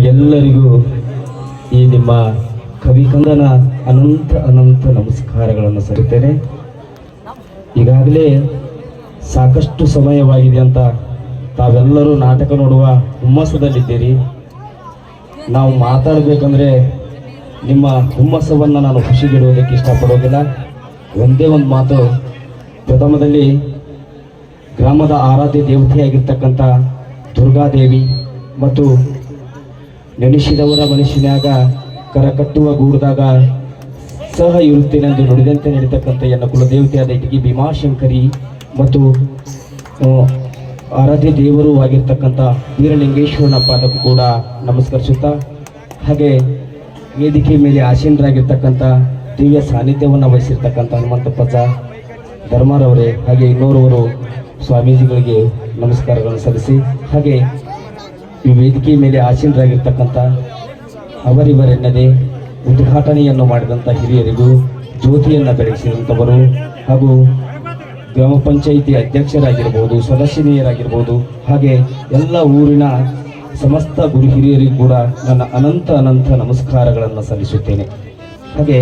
ನಿಮಗೆಲ್ಲರಿಗೂ ಈ ನಿಮ್ಮ ಕವಿಕಂದನ ಅನಂತ ಅನಂತ ನಮಸ್ಕಾರಗಳನ್ನು ಸರಿತೇನೆ ಈಗಾಗಲೇ ಸಾಕಷ್ಟು ಸಮಯವಾಗಿದೆ ಅಂತ ತಾವೆಲ್ಲರೂ ನಾಟಕ ನೋಡುವ ಹುಮ್ಮಸ್ಸದಲ್ಲಿದ್ದೀರಿ. ನಾವು ಮಾತಾಡಬೇಕಂದ್ರೆ ನಿಮ್ಮ ಹುಮ್ಮಸ್ಸವನ್ನು ನಾನು ಖುಷಿಗಿಡುವುದಕ್ಕೆ ಇಷ್ಟಪಡೋದಿಲ್ಲ ಒಂದೇ ಒಂದು ಮಾತು, ಪ್ರಥಮದಲ್ಲಿ ಗ್ರಾಮದ ಆರಾಧ್ಯ ದೇವತೆಯಾಗಿರ್ತಕ್ಕಂಥ ದುರ್ಗಾದೇವಿ ಮತ್ತು ನೆನೆಸಿದವರ ಮನಸ್ಸಿನಾಗ ಕರ ಕಟ್ಟುವ ಗೂಡ್ದಾಗ ಸಹ ಇರುತ್ತೇನೆಂದು ನುಡಿದಂತೆ ನಡೀತಕ್ಕಂಥ ಎನ್ನ ಕುಲದೇವತೆಯಾದ ಇಟಗಿ ಭೀಮಾಶಂಕರಿ ಮತ್ತು ಆರಾಧ್ಯ ದೇವರು ಆಗಿರ್ತಕ್ಕಂಥ ವೀರಲಿಂಗೇಶ್ವರನ ಪಾದಕ್ಕೂ ಕೂಡ ನಮಸ್ಕರಿಸುತ್ತಾ, ಹಾಗೆ ವೇದಿಕೆ ಮೇಲೆ ಆಸೀನರಾಗಿರ್ತಕ್ಕಂಥ ದಿವ್ಯ ಸಾನ್ನಿಧ್ಯವನ್ನು ವಹಿಸಿರ್ತಕ್ಕಂಥ ಹನುಮಂತಪ್ಪಜ್ಜ ಧರ್ಮರವರೇ, ಹಾಗೆ ಇನ್ನೋರ್ವರು ಸ್ವಾಮೀಜಿಗಳಿಗೆ ನಮಸ್ಕಾರಗಳನ್ನು ಸಲ್ಲಿಸಿ, ಹಾಗೆ ಈ ವೇದಿಕೆ ಮೇಲೆ ಆಸೀನರಾಗಿರ್ತಕ್ಕಂಥ ಅವರಿವರೆನ್ನದೇ ಉದ್ಘಾಟನೆಯನ್ನು ಮಾಡಿದಂಥ ಹಿರಿಯರಿಗೂ ಜ್ಯೋತಿಯನ್ನು ಬೆಳಗಿಸಿದಂಥವರು ಹಾಗೂ ಗ್ರಾಮ ಪಂಚಾಯಿತಿ ಅಧ್ಯಕ್ಷರಾಗಿರ್ಬೋದು, ಸದಸ್ಯನಿಯರಾಗಿರ್ಬೋದು, ಹಾಗೆ ಎಲ್ಲ ಊರಿನ ಸಮಸ್ತ ಗುರು ಹಿರಿಯರಿಗೂ ಕೂಡ ನನ್ನ ಅನಂತ ಅನಂತ ನಮಸ್ಕಾರಗಳನ್ನು ಸಲ್ಲಿಸುತ್ತೇನೆ. ಹಾಗೆ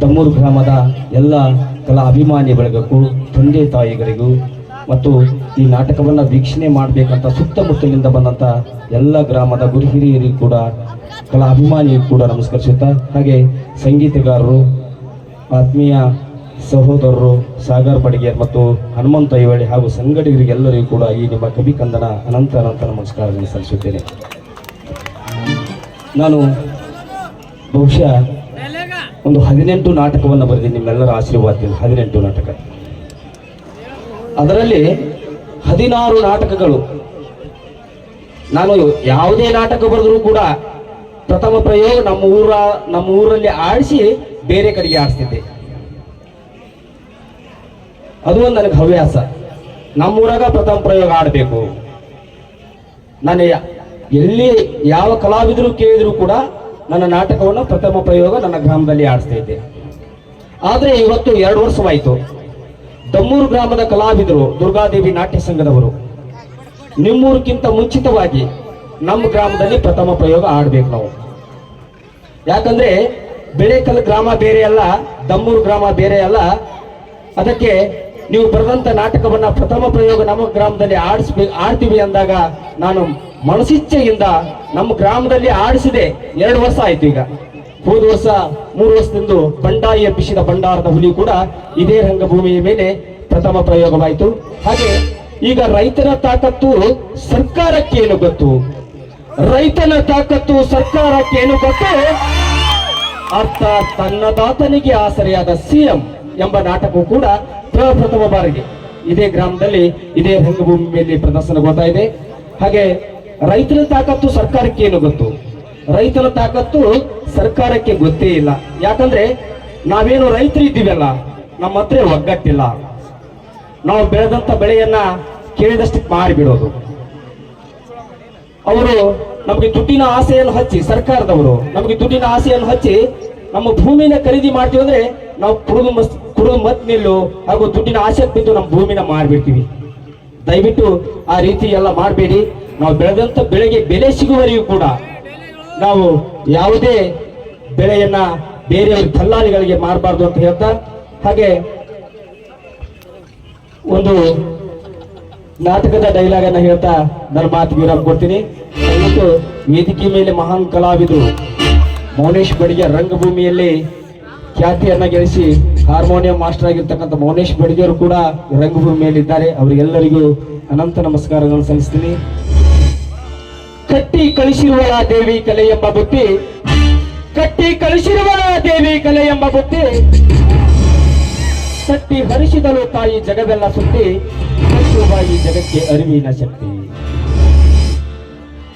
ತಮ್ಮೂರು ಗ್ರಾಮದ ಎಲ್ಲ ಕಲಾ ಅಭಿಮಾನಿ ಬಳಗಕ್ಕೂ, ತಂದೆ ತಾಯಿಗಳಿಗೂ ಮತ್ತು ಈ ನಾಟಕವನ್ನು ವೀಕ್ಷಣೆ ಮಾಡಬೇಕಂತ ಸುತ್ತಮುತ್ತಲಿಂದ ಬಂದಂಥ ಎಲ್ಲ ಗ್ರಾಮದ ಗುರು ಹಿರಿಯರಿಗೂ ಕೂಡ, ಕಲಾ ಅಭಿಮಾನಿಗೂ ಕೂಡ ನಮಸ್ಕರಿಸುತ್ತಾ, ಹಾಗೆ ಸಂಗೀತಗಾರರು, ಆತ್ಮೀಯ ಸಹೋದರರು, ಸಾಗರ್ ಬಡಿಗೆ ಮತ್ತು ಹನುಮಂತ ಐವಳಿ ಹಾಗೂ ಸಂಗಡಿಗರಿಗೆಲ್ಲರಿಗೂ ಕೂಡ ಈ ನಿಮ್ಮ ಕವಿ ಕಂದನ ಅನಂತ ಅನಂತ ನಮಸ್ಕಾರಗಳನ್ನು ಸಲ್ಲಿಸುತ್ತೇನೆ. ನಾನು ಬಹುಶಃ ಒಂದು ಹದಿನೆಂಟು ನಾಟಕವನ್ನು ಬರೆದಿ ನಿಮ್ಮೆಲ್ಲರ ಆಶೀರ್ವಾದದಿಂದ ಹದಿನೆಂಟು ನಾಟಕ. ಅದರಲ್ಲಿ ಹದಿನಾರು ನಾಟಕಗಳು. ನಾನು ಯಾವುದೇ ನಾಟಕ ಬರೆದರೂ ಕೂಡ ಪ್ರಥಮ ಪ್ರಯೋಗ ನಮ್ಮ ಊರ, ನಮ್ಮ ಊರಲ್ಲಿ ಆಡಿಸಿ ಬೇರೆ ಕಡೆಗೆ ಆಡಿಸ್ತಿದ್ದೆ. ಅದು ಒಂದು ನನಗೆ ಹವ್ಯಾಸ. ನಮ್ಮೂರಾಗ ಪ್ರಥಮ ಪ್ರಯೋಗ ಆಡಬೇಕು. ನಾನು ಎಲ್ಲಿ ಯಾವ ಕಲಾವಿದರು ಕೇಳಿದರೂ ಕೂಡ ನನ್ನ ನಾಟಕವನ್ನು ಪ್ರಥಮ ಪ್ರಯೋಗ ನನ್ನ ಗ್ರಾಮದಲ್ಲಿ ಆಡಿಸ್ತಾ ಇದ್ದೆ. ಆದರೆ ಇವತ್ತು ಎರಡು ವರ್ಷವಾಯಿತು. ದಮ್ಮೂರು ಗ್ರಾಮದ ಕಲಾವಿದರು ದುರ್ಗಾದೇವಿ ನಾಟ್ಯ ಸಂಘದವರು. ನಿಮ್ಮೂರಿಗಿಂತ ಮುಂಚಿತವಾಗಿ ನಮ್ಮ ಗ್ರಾಮದಲ್ಲಿ ಪ್ರಥಮ ಪ್ರಯೋಗ ಆಡ್ಬೇಕು ನಾವು. ಯಾಕಂದ್ರೆ ಬೆಳೆಕಲ್ ಗ್ರಾಮ ಬೇರೆ ಅಲ್ಲ, ದಮ್ಮೂರು ಗ್ರಾಮ ಬೇರೆ ಅಲ್ಲ. ಅದಕ್ಕೆ ನೀವು ಬರೆದಂತ ನಾಟಕವನ್ನ ಪ್ರಥಮ ಪ್ರಯೋಗ ನಮ್ಮ ಗ್ರಾಮದಲ್ಲಿ ಆಡಿಸ್ಬೇಕು ಆಡ್ತೀವಿ ಅಂದಾಗ ನಾನು ಮನಸ್ಸಿಚ್ಛೆಯಿಂದ ನಮ್ಮ ಗ್ರಾಮದಲ್ಲಿ ಆಡಿಸಿದೆ. ಎರಡು ವರ್ಷ ಆಯ್ತು ಈಗ. ಹೋದ ವರ್ಷ ಮೂರು ವರ್ಷದಿಂದ ಬಂಡಾಯಿ ಎಬ್ಬಿಸಿದ ಭಂಡಾರದ ಹುಲಿ ಕೂಡ ಇದೇ ರಂಗಭೂಮಿಯ ಮೇಲೆ ಪ್ರಥಮ ಪ್ರಯೋಗವಾಯಿತು. ಹಾಗೆ ಈಗ ರೈತರ ತಾಕತ್ತು ಸರ್ಕಾರಕ್ಕೇನು ಗೊತ್ತು? ರೈತನ ತಾಕತ್ತು ಸರ್ಕಾರಕ್ಕೇನು ಗೊತ್ತು? ಅರ್ಥ ತನ್ನದಾತನಿಗೆ ಆಸರೆಯಾದ ಸಿಎಂ ಎಂಬ ನಾಟಕವು ಕೂಡ ಪ್ರಪ್ರಥಮ ಬಾರಿಗೆ. ಇದೇ ಗ್ರಾಮದಲ್ಲಿ ಇದೇ ರಂಗಭೂಮಿ ಮೇಲೆ ಪ್ರದರ್ಶನಗೊಳ್ತಾ ಇದೆ. ಹಾಗೆ ರೈತನ ತಾಕತ್ತು ಸರ್ಕಾರಕ್ಕೆ ಏನು ಗೊತ್ತು? ರೈತನ ತಾಕತ್ತು ಸರ್ಕಾರಕ್ಕೆ ಗೊತ್ತೇ ಇಲ್ಲ. ಯಾಕಂದ್ರೆ ನಾವೇನು ರೈತರು ಇದ್ದೀವಲ್ಲ, ನಮ್ಮ ಹತ್ರ ಒಗ್ಗಟ್ಟಿಲ್ಲ. ನಾವು ಬೆಳೆದಂತ ಬೆಳೆಯನ್ನ ಕೇಳಿದಷ್ಟು ಮಾರಿಬಿಡೋದು. ಅವರು ನಮಗೆ ದುಡ್ಡಿನ ಆಸೆಯನ್ನು ಹಚ್ಚಿ, ಸರ್ಕಾರದವರು ನಮಗೆ ದುಡ್ಡಿನ ಆಸೆಯನ್ನು ಹಚ್ಚಿ ನಮ್ಮ ಭೂಮಿನ ಖರೀದಿ ಮಾಡ್ತೀವಿ ಅಂದ್ರೆ ನಾವು ಕುಡಿದು ಮಸ್, ಕುಡಿದು ಮತ್ ನಿಲ್ಲು ಹಾಗೂ ದುಡ್ಡಿನ ಆಸೆ ಬಿದ್ದು ನಮ್ಮ ಭೂಮಿನ ಮಾರ್ಬಿಡ್ತೀವಿ. ದಯವಿಟ್ಟು ಆ ರೀತಿ ಎಲ್ಲ ಮಾಡಬೇಡಿ. ನಾವು ಬೆಳೆದಂತ ಬೆಳೆಗೆ ಬೆಲೆ ಸಿಗುವವರೆಗೂ ಕೂಡ ನಾವು ಯಾವುದೇ ಬೆಳೆಯನ್ನ ಬೇರೆಯವ್ರ ದಲ್ಲಾಳಿಗಳಿಗೆ ಮಾರಬಾರ್ದು ಅಂತ ಹೇಳ್ತಾ, ಹಾಗೆ ಒಂದು ನಾಟಕದ ಡೈಲಾಗ್ ಅನ್ನ ಹೇಳ್ತಾ ನನ್ನ ಮಾತು ವಿರಾಮ ಕೊಡ್ತೀನಿ. ವೇದಿಕೆ ಮೇಲೆ ಮಹಾನ್ ಕಲಾವಿದು ಮೌನೇಶ್ ಬಡಿಗೆ ರಂಗಭೂಮಿಯಲ್ಲಿ ಖ್ಯಾತಿಯನ್ನ ಗಳಿಸಿ ಹಾರ್ಮೋನಿಯಂ ಮಾಸ್ಟರ್ ಆಗಿರ್ತಕ್ಕಂಥ ಮೌನೇಶ್ ಬಡಿಗೆಯವರು ಕೂಡ ರಂಗಭೂಮಿಯಲ್ಲಿ ಇದ್ದಾರೆ ಅವರಿಗೆಲ್ಲರಿಗೂ ಅನಂತ ನಮಸ್ಕಾರಗಳನ್ನು ಸಲ್ಲಿಸ್ತೀನಿ. ಕಟ್ಟಿ ಕಳಿಸಿರುವಳ ದೇವಿ ಕಲೆ ಎಂಬ ಬುತ್ತಿ ಕಟ್ಟಿ ಕಳಿಸಿರುವಳ ದೇವಿ ಕಲೆ ಎಂಬ ಬುತ್ತಿ ಕಟ್ಟಿ ಹರಿಸಿದಳು ತಾಯಿ ಜಗವೆಲ್ಲ ಸುತ್ತಿ. ಈ ಜಗಕ್ಕೆ ಅರಿವಿನ ಶಕ್ತಿ.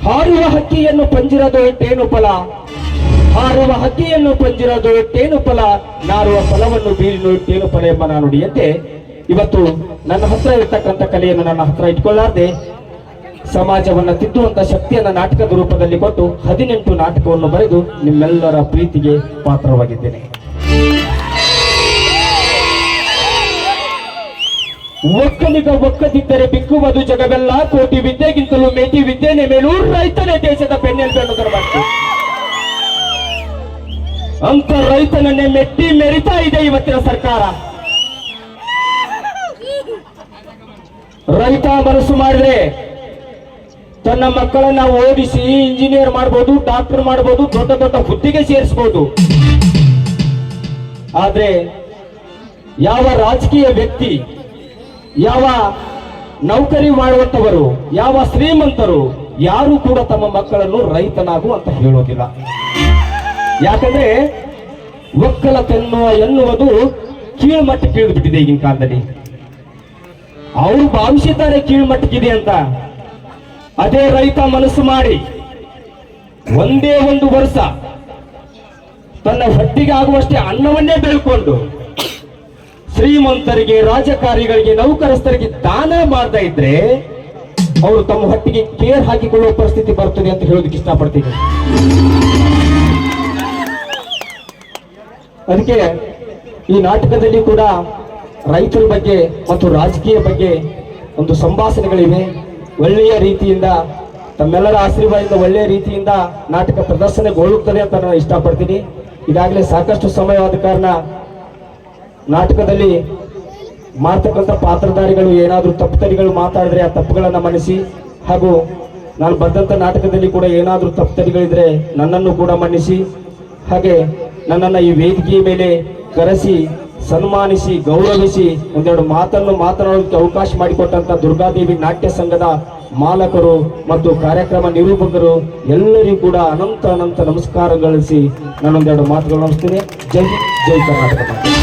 ಹಾರುವ ಹಕ್ಕಿಯನ್ನು ಪಂಜಿರದು ಟೇನು ಫಲ. ಹಾರುವ ಹಕ್ಕಿಯನ್ನು ಪಂಜಿರದು ಟೇನು ಫಲ. ನಾರುವ ಫಲವನ್ನು ಬೀರಿನು ಟೇನು ಫಲ ಎಂಬ ನಾನುಡಿಯಂತೆ ಇವತ್ತು ನನ್ನ ಹತ್ರ ಇರ್ತಕ್ಕಂಥ ಕಲೆಯನ್ನು ನನ್ನ ಹತ್ರ ಇಟ್ಕೊಳ್ಳಾರ್ದೆ. ಸಮಾಜವನ್ನ ತಿದ್ದುವಂತ ಶಕ್ತಿಯನ್ನ ನಾಟಕದ ರೂಪದಲ್ಲಿ ಕೊಟ್ಟು ಹದಿನೆಂಟು ನಾಟಕವನ್ನು ಬರೆದು ನಿಮ್ಮೆಲ್ಲರ ಪ್ರೀತಿಗೆ ಪಾತ್ರವಾಗಿದ್ದೇನೆ. ಒಕ್ಕಲಿಗ ಒಕ್ಕದಿದ್ದರೆ ಬಿಕ್ಕುವುದು ಜಗವೆಲ್ಲ. ಕೋಟಿ ವಿದ್ಯೆಗಿಂತಲೂ ಮೇಟಿ ವಿದ್ಯೆನೆ ಮೇಲೂ ರೈತನೇ ದೇಶದ ಬೆನ್ನೆಲುಬು ಅನ್ನೋದರ ಮಾತು ಅಂತ ರೈತನನ್ನೇ ಮೆಟ್ಟಿ ಮೆರಿತಾ ಇದೆ ಇವತ್ತಿನ ಸರ್ಕಾರ. ರೈತ ಮನಸ್ಸು ಮಾಡಿದ್ರೆ ತನ್ನ ಮಕ್ಕಳನ್ನ ಓದಿಸಿ ಇಂಜಿನಿಯರ್ ಮಾಡ್ಬೋದು ಡಾಕ್ಟರ್ ಮಾಡ್ಬೋದು, ದೊಡ್ಡ ದೊಡ್ಡ ಹುದ್ದೆಗೆ ಸೇರಿಸಬಹುದು ಆದ್ರೆ ಯಾವ ರಾಜಕೀಯ ವ್ಯಕ್ತಿ, ಯಾವ ನೌಕರಿ ಮಾಡುವಂತವರು ಯಾವ ಶ್ರೀಮಂತರು, ಯಾರು ಕೂಡ ತಮ್ಮ ಮಕ್ಕಳನ್ನು ರೈತನಾಗು ಅಂತ ಹೇಳೋದಿಲ್ಲ. ಯಾಕಂದ್ರೆ ಒಕ್ಕಲತೆನ್ನುವ ಎನ್ನುವುದು ಕೀಳ್ಮಟ್ಟಕ್ಕೆ ಇಳಿದು ಬಿಟ್ಟಿದೆ ಈಗಿನ ಕಾಲದಲ್ಲಿ. ಅವರು ಭಾವಿಸಿದ್ದಾರೆ ಕೀಳ್ಮಟ್ಟಕ್ಕಿದೆ ಅಂತ. ಅದೇ ರೈತ ಮನಸ್ಸು ಮಾಡಿ ಒಂದೇ ಒಂದು ವರ್ಷ ತನ್ನ ಹೊಟ್ಟಿಗೆ ಆಗುವಷ್ಟೇ ಅನ್ನವನ್ನೇ ಬೆಳ್ಕೊಂಡು ಶ್ರೀಮಂತರಿಗೆ, ರಾಜಕಾರಿಗಳಿಗೆ, ನೌಕರಸ್ಥರಿಗೆ ದಾನ ಮಾಡ್ತಾ ಇದ್ರೆ ಅವರು ತಮ್ಮ ಹೊಟ್ಟಿಗೆ ಕೇರ್ ಹಾಕಿಕೊಳ್ಳುವ ಪರಿಸ್ಥಿತಿ ಬರ್ತದೆ ಅಂತ ಹೇಳೋದಕ್ಕೆ ಇಷ್ಟಪಡ್ತೀನಿ. ಅದಕ್ಕೆ ಈ ನಾಟಕದಲ್ಲಿ ಕೂಡ ರೈತರ ಬಗ್ಗೆ ಮತ್ತು ರಾಜಕೀಯ ಬಗ್ಗೆ ಒಂದು ಸಂಭಾಷಣೆಗಳಿವೆ. ಒಳ್ಳೆಯ ರೀತಿಯಿಂದ, ತಮ್ಮೆಲ್ಲರ ಆಶೀರ್ವಾದದಿಂದ ಒಳ್ಳೆಯ ರೀತಿಯಿಂದ ನಾಟಕ ಪ್ರದರ್ಶನಗೊಳ್ಳುತ್ತದೆ ಅಂತ ನಾನು ಇಷ್ಟಪಡ್ತೀನಿ. ಈಗಾಗಲೇ ಸಾಕಷ್ಟು ಸಮಯವಾದ ಕಾರಣ ನಾಟಕದಲ್ಲಿ ಮಾಡ್ತಕ್ಕಂಥ ಪಾತ್ರಧಾರಿಗಳು ಏನಾದರೂ ತಪ್ಪುತರಿಗಳು ಮಾತಾಡಿದ್ರೆ ಆ ತಪ್ಪುಗಳನ್ನು ಮನ್ನಿಸಿ ಹಾಗೂ ನಾನು ಬಂದಂಥ ನಾಟಕದಲ್ಲಿ ಕೂಡ ಏನಾದರೂ ತಪ್ಪುತರಿಗಳಿದ್ರೆ ನನ್ನನ್ನು ಕೂಡ ಮನ್ನಿಸಿ, ಹಾಗೆ ನನ್ನನ್ನು ಈ ವೇದಿಕೆಯ ಮೇಲೆ ಕರೆಸಿ ಸನ್ಮಾನಿಸಿ, ಗೌರವಿಸಿ ಒಂದೆರಡು ಮಾತನ್ನು ಮಾತನಾಡೋದಕ್ಕೆ ಅವಕಾಶ ಮಾಡಿಕೊಟ್ಟಂತ ದುರ್ಗಾದೇವಿ ನಾಟ್ಯ ಸಂಘದ ಮಾಲಕರು ಮತ್ತು ಕಾರ್ಯಕ್ರಮ ನಿರೂಪಕರು ಎಲ್ಲರಿಗೂ ಕೂಡ ಅನಂತ ಅನಂತ ನಮಸ್ಕಾರ ಗಳಿಸಿ ನಾನೊಂದೆರಡು ಮಾತುಗಳು ನಡೆಸ್ತೀನಿ ಜೈ ಜೈ ಕರ್ನಾಟಕ.